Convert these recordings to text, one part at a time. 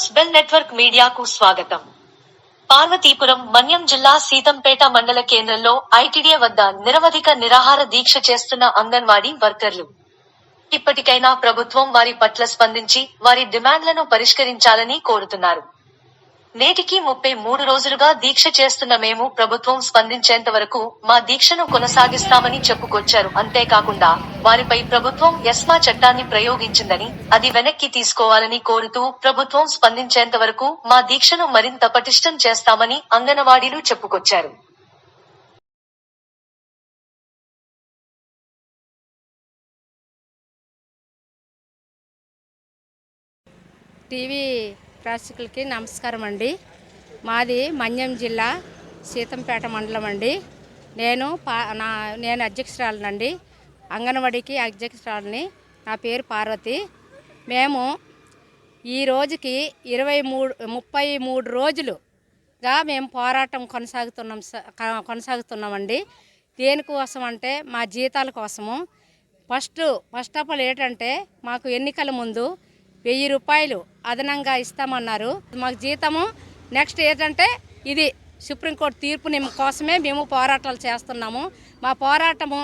News bell network మీడియాకు స్వాగతం. పార్వతీపురం మన్యం జిల్లా సీతంపేట మండల కేంద్రంలో ఐటీడీఏ వద్ద నిరవధిక నిరాహార దీక్ష చేస్తున్న అంగన్వాడీ వర్కర్లు. ఇప్పటికైనా ప్రభుత్వం వారి పట్ల స్పందించి వారి డిమాండ్లను పరిష్కరించాలని కోరుతున్నారు. నేటికి ముప్పై మూడు రోజులుగా దీక్ష చేస్తున్న మేము ప్రభుత్వం స్పందించేంత వరకు మా దీక్షను కొనసాగిస్తామని చెప్పుకొచ్చారు. అంతేకాకుండా వారిపై ప్రభుత్వం ఎస్మా చట్టాన్ని ప్రయోగించిందని అది వెనక్కి తీసుకోవాలని కోరుతూ ప్రభుత్వం స్పందించేంత వరకు మా దీక్షను మరింత పటిష్టం చేస్తామని అంగనవాడీలు చెప్పుకొచ్చారు. టీవీ ప్రేక్షకులకి నమస్కారం అండి. మాది మన్యం జిల్లా సీతంపేట మండలం అండి. నేను పా నా నేను అధ్యక్షురాలనండి. అంగన్వాడీకి అధ్యక్షురాలని నా పేరు పార్వతి. మేము ఈ రోజుకి ఇరవై మూడు ముప్పై మూడు రోజులుగా మేము పోరాటం కొనసాగుతున్నాం స- కొనసాగుతున్నామండి. దేనికోసం అంటే మా జీతాల కోసము. ఫస్ట్ ఫస్ట్ ఆఫ్ ఆల్ ఏంటంటే మాకు ఎన్నికల ముందు వెయ్యి రూపాయలు అదనంగా ఇస్తామన్నారు. మాకు జీతము నెక్స్ట్ ఏంటంటే ఇది సుప్రీంకోర్టు తీర్పు కోసమే మేము పోరాటాలు చేస్తున్నాము. మా పోరాటము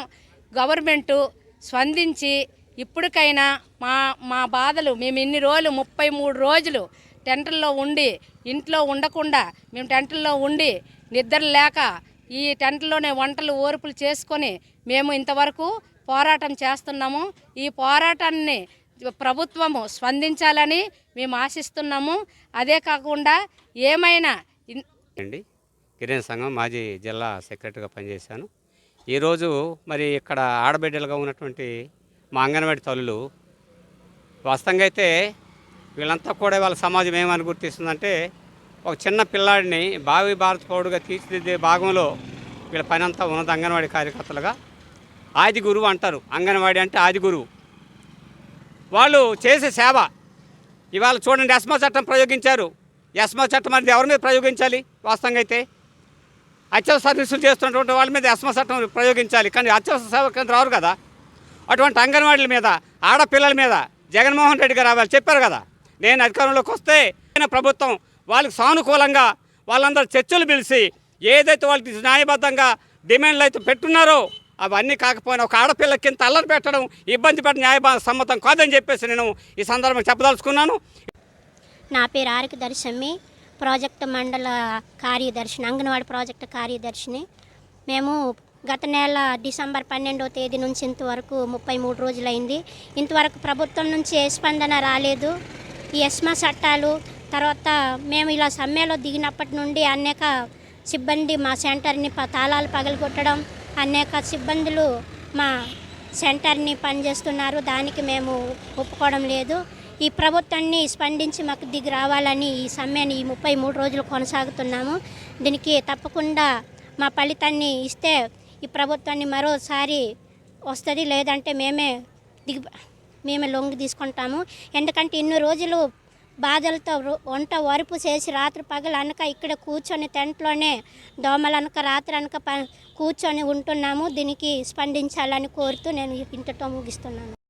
గవర్నమెంటు స్పందించి ఇప్పటికైనా మా మా బాధలు మేము ఇన్ని రోజులు ముప్పై మూడు రోజులు టెంటల్లో ఉండి ఇంట్లో ఉండకుండా మేము టెంటల్లో ఉండి నిద్ర లేక ఈ టెంట్లోనే వంటలు ఓర్పులు చేసుకొని మేము ఇంతవరకు పోరాటం చేస్తున్నాము. ఈ పోరాటాన్ని ప్రభుత్వము స్పందించాలని మేము ఆశిస్తున్నాము. అదే కాకుండా ఏమైనా అండి గిరిజన సంఘం మాజీ జిల్లా సెక్రటరీగా పనిచేశాను. ఈరోజు మరి ఇక్కడ ఆడబిడ్డలుగా ఉన్నటువంటి మా అంగన్వాడి తల్లులు వాస్తవంగా అయితే వీళ్ళంతా కూడా వాళ్ళ సమాజం ఏమని గుర్తిస్తుందంటే ఒక చిన్న పిల్లాడిని భావి భారత పౌరుడుగా తీర్చిదిద్దే భాగంలో వీళ్ళ పని అంతా ఉన్నది అంగన్వాడీ కార్యకర్తలుగా. ఆది గురువు అంటారు. అంగన్వాడీ అంటే ఆది గురువు. వాళ్ళు చేసే సేవ. ఇవాళ చూడండి ఎస్మా చట్టం ప్రయోగించారు. ఎస్మా చట్టం అనేది ఎవరి మీద ప్రయోగించాలి? వాస్తవంగా అయితే అత్యవసర సర్వీసులు చేస్తున్నటువంటి వాళ్ళ మీద ఎస్మా చట్టం ప్రయోగించాలి. కానీ అత్యవసర సేవ కేంద్రం రారు కదా. అటువంటి అంగన్వాడీల మీద ఆడపిల్లల మీద జగన్మోహన్ రెడ్డి గారు వాళ్ళు చెప్పారు కదా. నేను అధికారంలోకి వస్తే ప్రభుత్వం వాళ్ళకి సానుకూలంగా వాళ్ళందరూ చర్చలు పిలిచి ఏదైతే వాళ్ళకి న్యాయబద్ధంగా డిమాండ్లు అయితే పెట్టున్నారో అవన్నీ కాకపోయినా ఒక ఆడపిల్ల కింద అల్లరి పెట్టడం ఇబ్బంది పెట్టడం న్యాయ సమ్మతం కాదని చెప్పేసి నేను ఈ సందర్భంగా చెప్పదలుచుకున్నాను. నా పేరు ఆరిక దర్శమ్మి ప్రాజెక్ట్ మండల కార్యదర్శిని అంగన్వాడీ ప్రాజెక్టు కార్యదర్శిని. మేము గత నెల డిసెంబర్ పన్నెండవ తేదీ నుంచి ఇంతవరకు ముప్పై మూడు రోజులైంది. ఇంతవరకు ప్రభుత్వం నుంచి ఏ స్పందన రాలేదు. ఈ ఎస్మా చట్టాలు తర్వాత మేము ఇలా సమ్మెలో దిగినప్పటి నుండి అనేక సిబ్బంది మా సెంటర్ని ప- తాళాలు పగలగొట్టడం అనేక సిబ్బందులు మా సెంటర్ని పనిచేస్తున్నారు. దానికి మేము ఒప్పుకోవడం లేదు. ఈ ప్రభుత్వాన్ని స్పందించి మాకు దిగి రావాలని ఈ సమ్మెని ఈ ముప్పై మూడు రోజులు కొనసాగుతున్నాము. దీనికి తప్పకుండా మా ఫలితాన్ని ఇస్తే ఈ ప్రభుత్వాన్ని మరోసారి వస్తుంది లేదంటే మేమే దిగి మేమే లొంగి తీసుకుంటాము. ఎందుకంటే ఇన్ని రోజులు బాధలతో వంట వరుపు చేసి రాత్రి పగలు అనక ఇక్కడ కూర్చొని టెంట్లోనే దోమలు అనక రాత్రి అనక ప కూర్చొని ఉంటున్నాము. దీనికి స్పందించాలని కోరుతూ నేను ఇంతతో ముగిస్తున్నాను.